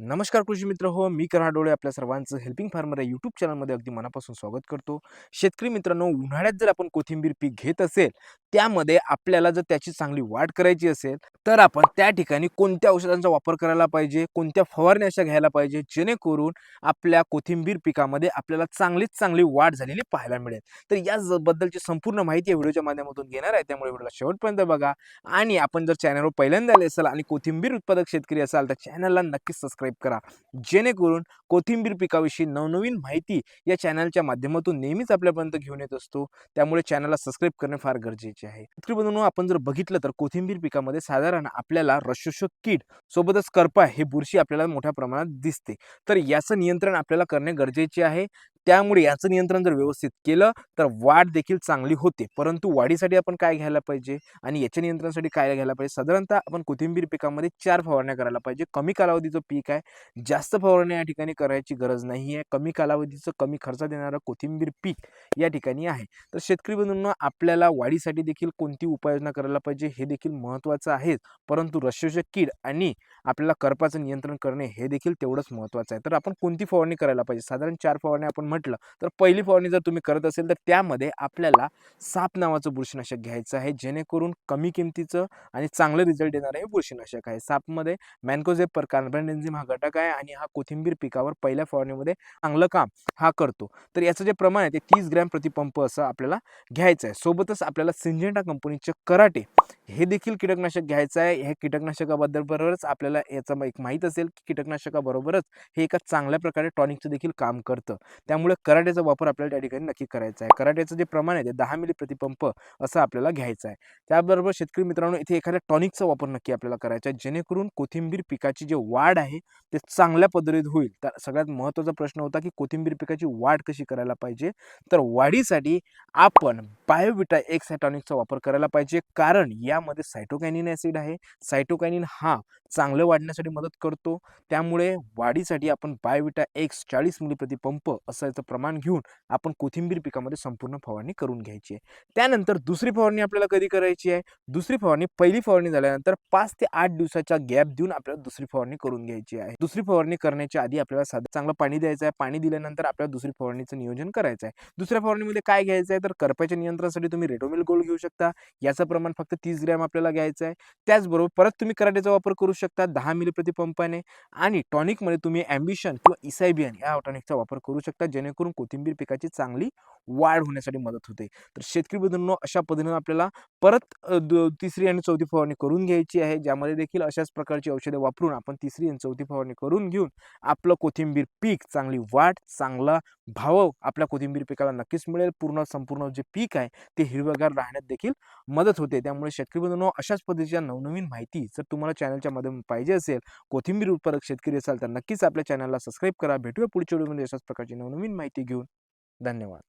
नमस्कार कृषी मित्र. हो मी कराडोळे आपल्या सर्वांचं हेल्पिंग फार्मर या यूट्यूब चॅनलमध्ये अगदी मनापासून स्वागत करतो. शेतकरी मित्रांनो उन्हाळ्यात जर आपण कोथिंबीर पीक घेत असेल त्यामध्ये आपल्याला जर त्याची चांगली वाढ करायची असेल तर आपण त्या ठिकाणी कोणत्या औषधांचा वापर करायला पाहिजे कोणत्या फवारण्या अशा घ्यायला पाहिजे जेणेकरून आपल्या कोथिंबीर पिकामध्ये आपल्याला चांगलीच चांगली वाढ झालेली पाहायला मिळेल. तर याबद्दलची संपूर्ण माहिती या व्हिडिओच्या माध्यमातून घेणार आहे. त्यामुळे व्हिडिओला शेवटपर्यंत बघा. आणि आपण जर चॅनलवर पहिल्यांदा आले असाल आणि कोथिंबीर उत्पादक शेतकरी असाल तर चॅनलला नक्कीच सबस्क्राईब करा. जेणेकरून कोथिंबीर पिकाविषयी नवनवीन माहिती या चॅनलच्या माध्यमातून नेहमीच आपल्यापर्यंत घेऊन येत असतो. त्यामुळे चॅनलला सबस्क्राईब करणे फार गरजेचे आहे. शेतकरी आपण जर बघितलं तर कोथिंबीर पिकामध्ये साधारण आपल्याला रशोषक कीड सोबतच करपा हे बुरशी आपल्याला मोठ्या प्रमाणात दिसते. तर याचं नियंत्रण आपल्याला करणे गरजेचे आहे. त्यामुळे याचं नियंत्रण जर व्यवस्थित केलं तर वाढ देखील चांगली होते. परंतु वाढीसाठी आपण काय घ्यायला पाहिजे? आणि याच्या नियंत्रणासाठी काय घ्यायला पाहिजे? साधारणतः आपण कोथिंबीर पिकामध्ये चार फवारण्या करायला पाहिजे. कमी कालावधीचं पीक आहे. जास्त फवारण्या या ठिकाणी करायची गरज नाही आहे. कमी कालावधीचं कमी खर्च देणारं कोथिंबीर पीक या ठिकाणी आहे. तर शेतकरी बंधूंना आपल्याला वाढीसाठी देखील कोणती उपाययोजना करायला पाहिजे हे देखील महत्त्वाचं आहे. परंतु रशोषक कीड आणि आपल्याला करपाचं नियंत्रण करणे हे देखील तेवढंच महत्त्वाचं आहे. तर आपण कोणती फवारणी करायला पाहिजे? साधारण चार फवारणी आपण म्हटलं तर पहिली फवारणी जर तुम्ही करत असेल तर त्यामध्ये आपल्याला साप नावाचं बुरशीनाशक घ्यायचं आहे जेणेकरून कमी किमतीचं आणि चांगलं रिझल्ट देणारं हे बुरशीनाशक आहे. सापमध्ये मॅन्कोझेप पर कार्बन हा घटक आहे आणि हा कोथिंबीर पिकावर पहिल्या फवारणीमध्ये चांगलं काम हा करतो. तर याचं जे प्रमाण आहे ते तीस ग्रॅम प्रतिपंप असं आपल्याला घ्यायचं आहे. सोबतच आपल्याला सिंजेंटा कंपनीचे कराटे हे देखील कीटकनाशक घ्यायचं आहे. हे कीटकनाशकाबद्दल बरोबरच आपल्याला याचं एक माहीत असेल की कीटकनाशकाबरोबरच हे एका चांगल्या प्रकारे टॉनिकचं देखील काम करतं. त्यामुळे कराटेचा वापर आपल्याला त्या ठिकाणी नक्की करायचा आहे. कराट्याचं जे प्रमाण आहे ते दहा मिली प्रतिपंप असं आपल्याला घ्यायचं आहे. त्याबरोबर शेतकरी मित्रांनो इथे एखाद्या टॉनिकचा वापर नक्की आपल्याला करायचा आहे. जेणेकरून कोथिंबीर पिकाची जी वाढ आहे ते चांगल्या पद्धतीत होईल. तर सगळ्यात महत्त्वाचा प्रश्न होता की कोथिंबीर पिकाची वाढ कशी करायला पाहिजे? तर वाढीसाठी आपण बायोविटा एक्स वापर करायला पाहिजे. कारण यामध्ये सायटोकॅनिन ॲसिड आहे. सायटोकॅनिन हा चांगलं वाढण्यासाठी मदत करतो. त्यामुळे वाढीसाठी आपण बायोविटा एक्स चाळीस मिली प्रतिपंप असं याचं प्रमाण घेऊन आपण कोथिंबीर पिकामध्ये संपूर्ण फवारणी करून घ्यायची आहे. त्यानंतर दुसरी फवारणी आपल्याला कधी करायची आहे? दुसरी फवारणी पहिली फवारणी झाल्यानंतर पाच ते आठ दिवसाचा गॅप देऊन आपल्याला दुसरी फवारणी करून घ्यायची आहे. दुसरी फवारणी करण्याच्या आधी आपल्याला साधं चांगलं पाणी द्यायचं आहे. पाणी दिल्यानंतर आपल्याला दुसरी फवारणीचं नियोजन करायचं आहे. दुसऱ्या फवारणीमध्ये काय घ्यायचं आहे? तर करपाच्या नियंत्रणासाठी तुम्ही रेडोमिल गोल्ड घेऊ शकता. याचं प्रमाण फक्त तीस ग्रॅम आपल्याला घ्यायचं आहे. त्याचबरोबर परत तुम्ही कराटेचा वापर करू शकता दहा मिली प्रतिपंपाने आणि टॉनिकमध्ये तुम्ही ॲम्बिशन किंवा इसायबियन या टॉनिकचा वापर करू शकता जेणेकरून कोथिंबीर पिकाची चांगली वाढ होण्यासाठी मदत होते. तर शेतकरी बंधूंनो अशा पद्धतीनं आपल्याला परत तिसरी आणि चौथी फवारणी करून घ्यायची आहे. ज्यामध्ये देखील अशाच प्रकारची औषधे वापरून आपण तिसरी आणि चौथी फवारणी करून घेऊन आपलं कोथिंबीर पीक चांगली वाढ चांगला भाव आपल्या कोथिंबीर पिकाला नक्कीच मिळेल. पूर्ण संपूर्ण जे पीक आहे ते हिरवगार राहण्यात देखील मदत होते. त्यामुळे शेतकरी बंधूंनो अशाच पद्धतीच्या नवनवीन माहिती जर तुम्हाला चॅनलच्या माध्यम पाहिजे असेल कोथिंबीर उत्पादक शेतकरी असाल तर नक्कीच आपल्या चॅनलला सबस्क्राईब करा. भेटूया पुढच्या व्हिडिओमध्ये अशाच प्रकारची नवनवीन माहिती घेऊन. धन्यवाद.